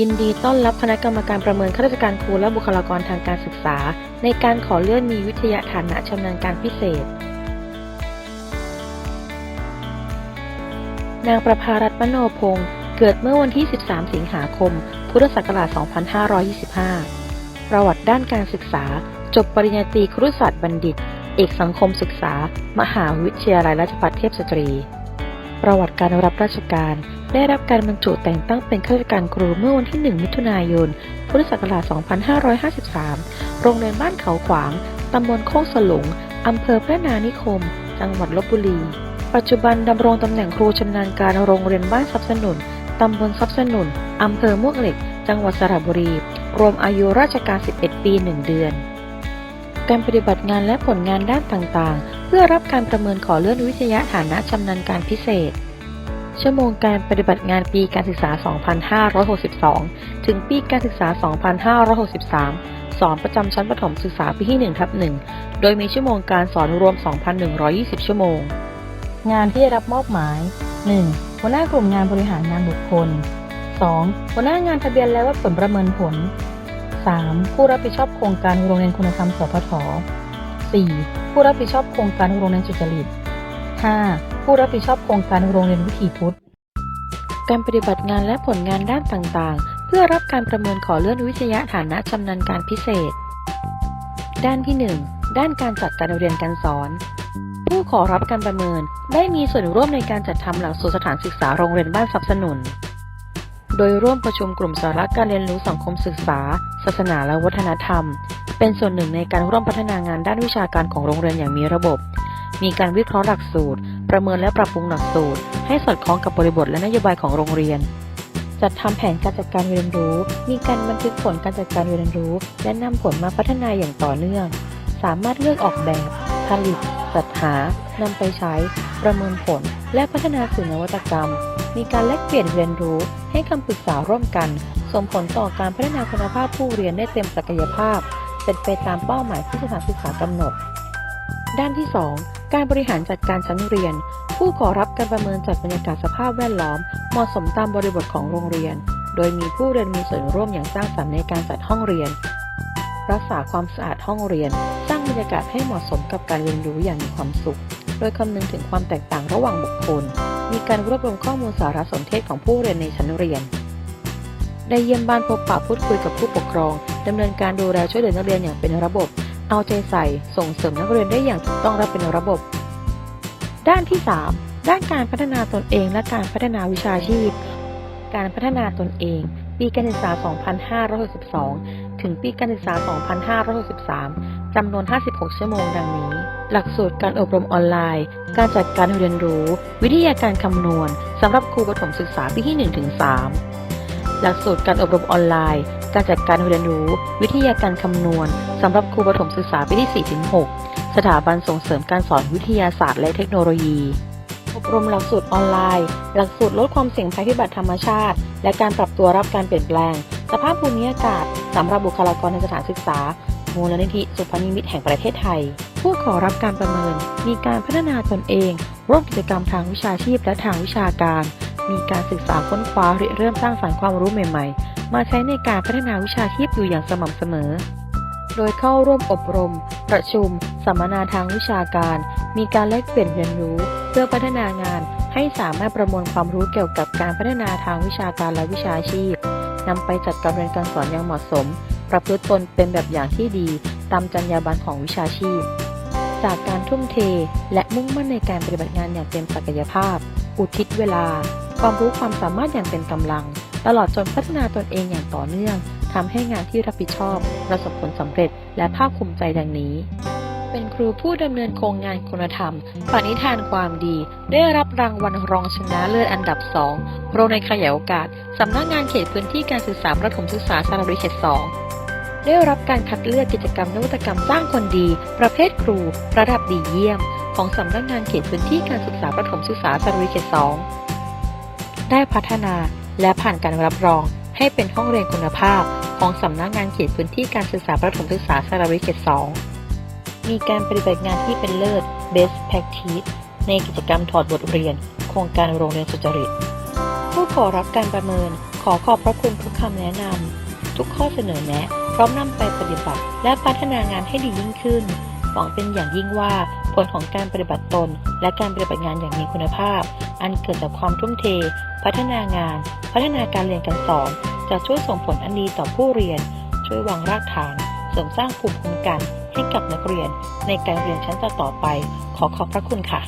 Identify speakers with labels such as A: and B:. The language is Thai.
A: ยินดีต้อนรับคณะกรรมการประเมินข้าราชการครูและบุคลากรทางการศึกษา ในการขอเลื่อนมีวิทยาฐานะชำนาญการพิเศษ นางประภารัตน์มโนพงศ์เกิดเมื่อวันที่ 13 สิงหาคม พุทธศักราช 2525 ประวัติด้านการศึกษา จบปริญญาตรีครุศาสตร์บัณฑิต เอกสังคมศึกษา มหาวิทยาลัยราชภัฏเทพสตรี ประวัติการรับราชการ ได้รับการบรรจุแต่งตั้งเป็นข้าราชการครูเมื่อวันที่ 1 มิถุนายน พุทธศักราช 2553 โรงเรียนบ้านเขาขวาง ตำบลโคกสลุง อำเภอพระนานิคม จังหวัดลบบุรี ปัจจุบันดำรงตำแหน่งครูชำนาญการโรงเรียนบ้านทรัพย์สนุน ตำบลทรัพย์สนุน อำเภอมวงเหล็ก จังหวัดสระบุรี รวมอายุราชการ 11 ปี 1 เดือน การปฏิบัติงานและผลงานด้านต่างๆ เพื่อรับการประเมินขอเลื่อนวิทยาฐานะชำนาญการพิเศษ ชั่วโมงการปฏิบัติงานปีการศึกษา 2562 ถึงปีการศึกษา 2563 สอนประจำชั้นประถมศึกษาปีที่1ทับ1โดยมีชั่วโมงการสอนรวม 2,120 ชั่วโมง งานที่ได้รับมอบหมาย 1. หัวหน้ากลุ่มงานบริหารงานบุคคล 2. หัวหน้างานทะเบียนและวัดผลประเมินผล 3. ผู้รับผิดชอบโครงการโรงเรียนคุณธรรมสพท 4. ผู้รับผิดชอบโครงการโรงเรียนสุจริต 5. ผู้รับผิดชอบโครงการโรงเรียนวิถีพุทธ การปฏิบัติงานและผลงานด้านต่างๆ เพื่อรับการประเมินขอเลื่อนวิทยาฐานะชำนาญการพิเศษ ด้านที่ 1 ด้านการจัดการเรียนการสอน ผู้ขอรับการประเมินได้มีส่วนร่วมในการจัดทำหลักสูตรสถานศึกษาโรงเรียนบ้านสนับสนุน โดยร่วมประชุมกลุ่มสาระการเรียนรู้สังคมศึกษา ศาสนาและวัฒนธรรม เป็นส่วนหนึ่งในการร่วมพัฒนางานด้านวิชาการของโรงเรียนอย่างมีระบบ มีการวิเคราะห์หลักสูตร ประเมินและปรับปรุงหลักสูตร ให้สอดคล้องกับบริบทและนโยบายของโรงเรียน จัดทำแผนการจัดการเรียนรู้ มีการบันทึกผลการจัดการเรียนรู้ และนำผลมาพัฒนาอย่างต่อเนื่อง สามารถเลือกออกแบบ ผลิต จัดหานำไปใช้ ประเมินผล และพัฒนาสื่อนวัตกรรม มีการแลกเปลี่ยนเรียนรู้ ให้คำปรึกษาร่วมกัน ส่งผลต่อการพัฒนาคุณภาพผู้เรียนได้เต็มศักยภาพ เป็นไปตามเป้าหมายที่สถานศึกษากำหนด ด้านที่ 2 การบริหารจัดการชั้นเรียน ผู้ขอรับการประเมินจัดบรรยากาศสภาพแวดล้อม เหมาะสมตามบริบทของโรงเรียน โดยมีผู้เรียนมีส่วนร่วมอย่างสร้างสรรค์ในการจัดห้องเรียน รักษาความสะอาดห้องเรียน สร้างบรรยากาศให้เหมาะสมกับการเรียนรู้อย่างมีความสุข โดยคำนึงถึงความแตกต่างระหว่างบุคคล มีการรวบรวมข้อมูลสารสนเทศของผู้เรียนในชั้นเรียน ได้เยี่ยมบ้านพบปะพูดคุยกับผู้ปกครอง ดำเนินการดูแลช่วยเหลือนักเรียนอย่างเป็นระบบ เอาใจใส่ส่งเสริมนักเรียนได้อย่างถูกต้องและเป็นระบบ ด้านที่ 3 ด้านการพัฒนาตนเองและการพัฒนาวิชาชีพ การพัฒนาตนเอง ปีการศึกษา 2562 ถึงปีการศึกษา 2563 จำนวน 56 ชั่วโมงดังนี้ หลักสูตรการอบรมออนไลน์ การจัดการเรียนรู้ วิทยาการคำนวณสำหรับครูประถมศึกษาปีที่ 1-3 หลักสูตรการอบรมออนไลน์ การจัดการเรียนรู้ วิทยาการคำนวณสำหรับครูประถมศึกษาปีที่ 4-6 สถาบันส่งเสริมการสอนวิทยาศาสตร์และเทคโนโลยี อบรมหลักสูตรออนไลน์ หลักสูตรลดความเสี่ยงภัยพิบัติธรรมชาติ และการปรับตัวรับการเปลี่ยนแปลง สภาพภูมิอากาศสำหรับบุคลากรในสถานศึกษามูลนิธิสุพนิมิตแห่งประเทศไทย ผู้ขอรับการประเมิน มีการพัฒนาตนเอง ร่วมกิจกรรมทางวิชาชีพและทางวิชาการ มีการศึกษาค้นคว้าริเริ่มสร้างสรรค์ความรู้ใหม่ๆ มาใช้ในการพัฒนาวิชาชีพอยู่อย่างสม่ำเสมอ โดยเข้าร่วมอบรม ประชุม สัมมนาทางวิชาการ มีการแลกเปลี่ยนเรียนรู้ เพื่อพัฒนางานให้สามารถประมวลความรู้เกี่ยวกับการพัฒนาทางวิชาการและวิชาชีพนำไปจัดการเรียนการสอนอย่างเหมาะสม ประพฤติตนเป็นแบบอย่างที่ดี ตามจรรยาบรรณของวิชาชีพ จากการทุ่มเทและมุ่งมั่นในการปฏิบัติงานอย่างเต็มศักยภาพ อุทิศเวลา ความรู้ความสามารถอย่างเต็มกำลัง ตลอดจนพัฒนาตนเองอย่างต่อเนื่องทำให้งานที่รับผิดชอบ ประสบผลสำเร็จและภาคภูมิใจดังนี้ เป็นครูผู้ดำเนินโครงงานคุณธรรม ปณิธานความดี ได้รับรางวัลรองชนะเลิศอันดับ 2 โรงในขยายโอกาส สำนักงานเขตพื้นที่การศึกษาประถมศึกษาสระบุรีเขต 2ได้รับการคัดเลือกกิจกรรมนวัตกรรมสร้างคนดี ประเภทครู ระดับดีเยี่ยม ของสำนักงานเขตพื้นที่การศึกษาประถมศึกษาสระบุรีเขต 2 ได้พัฒนาและผ่านการรับรอง ให้เป็นห้องเรียนคุณภาพ ของสำนักงานเขตพื้นที่การศึกษาประถมศึกษาสระบุรีเขต2มีการปฏิบัติงานที่เป็นเลิศ Best Practice ในกิจกรรมถอดบทเรียน โครงการโรงเรียนสุจริต ผู้ขอรับการประเมินขขอขอบพระคุณทุกคำแนะนำทุกข้อเสนอแนะ พร้อมนำไปปฏิบัติ และพัฒนางานให้ดียิ่งขึ้นหวังเป็นอย่างยิ่งว่า ผลของการปฏิบัติตน และการปฏิบัติงานอย่างมีคุณภาพ อันเกิดจากความทุ่มเท พัฒนางาน พัฒนาการเรียนการสอน จะช่วยส่งผลอันดีต่อผู้เรียน ช่วยวางรากฐาน เสริมสร้างภูมิคุ้มกันให้กับนักเรียนในการเรียนชั้นต่อๆไป ขอขอบพระคุณค่ะ